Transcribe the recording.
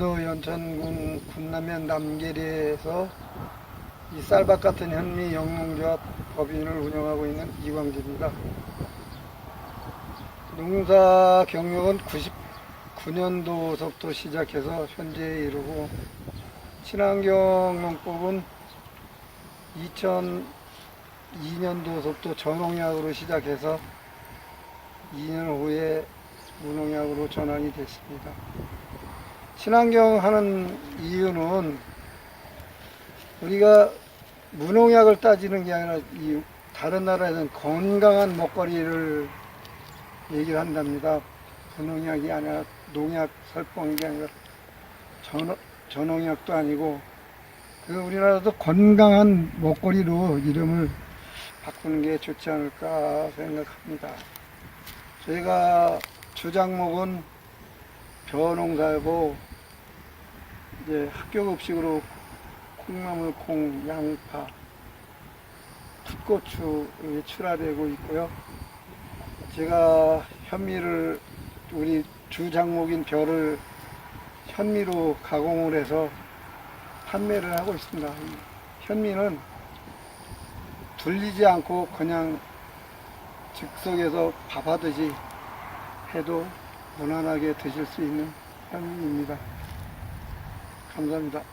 도 연천군 군남면 남계리에서 이 쌀밥 같은 현미 영농조합 법인을 운영하고 있는 이광재입니다. 농사 경력은 99년도서부터 시작해서 현재에 이르고 친환경 농법은 2002년도서부터 전농약으로 시작해서 2년 후에 무농약으로 전환이 됐습니다. 친환경 하는 이유는 우리가 무농약을 따지는 게 아니라 이 다른 나라에는 건강한 먹거리를 얘기를 한답니다. 무농약이 아니라 농약 설봉이 아니라 전, 전농약도 아니고 그 우리나라도 건강한 먹거리로 이름을 바꾸는 게 좋지 않을까 생각합니다. 저희가 주장목은 벼농사고 이제 학교 급식으로 콩나물, 콩, 양파, 풋고추 이렇게 출하되고 있고요. 제가 현미를 우리 주장목인 벼를 현미로 가공을 해서 판매를 하고 있습니다. 이 현미는 둘리지 않고 그냥 즉석에서 밥하듯이 해도 무난하게 드실 수 있는 현미입니다. 감사합니다.